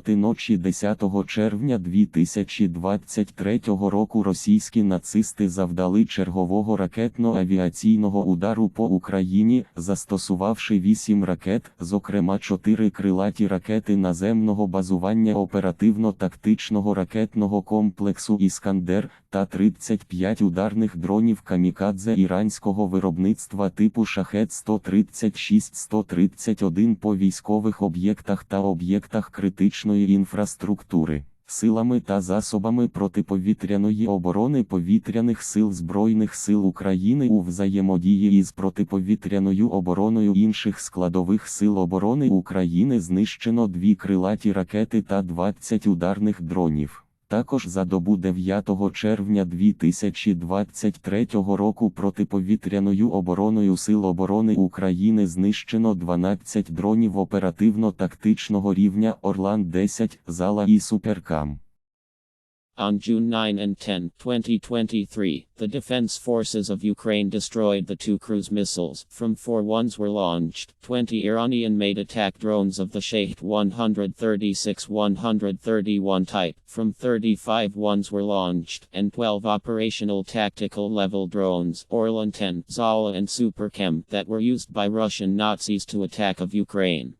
проти ночі 10 червня 2023 року російські нацисти завдали чергового ракетно-авіаційного удару по Україні, застосувавши 8 ракет, зокрема 4 крилаті ракети наземного базування оперативно-тактичного ракетного комплексу Іскандер та 35 ударних дронів камікадзе іранського виробництва типу Шахет 136-131 по військових об'єктах та об'єктах критичної інфраструктури. Силами та засобами протиповітряної оборони повітряних сил Збройних сил України у взаємодії із протиповітряною обороною інших складових сил оборони України знищено дві крилаті ракети та 20 ударних дронів. Також за добу 9 червня 2023 року протиповітряною обороною Сил оборони України знищено 12 дронів оперативно-тактичного рівня Орлан-10, Зала і Суперкам. On June 9 and 10, 2023, the defense forces of Ukraine destroyed the two cruise missiles. From four ones were launched. 20 Iranian made attack drones of the Shahed 136 131 type. From 35 ones were launched, and 12 operational tactical level drones, Orlan 10, Zala, and Superchem, that were used by Russian Nazis to attack of Ukraine.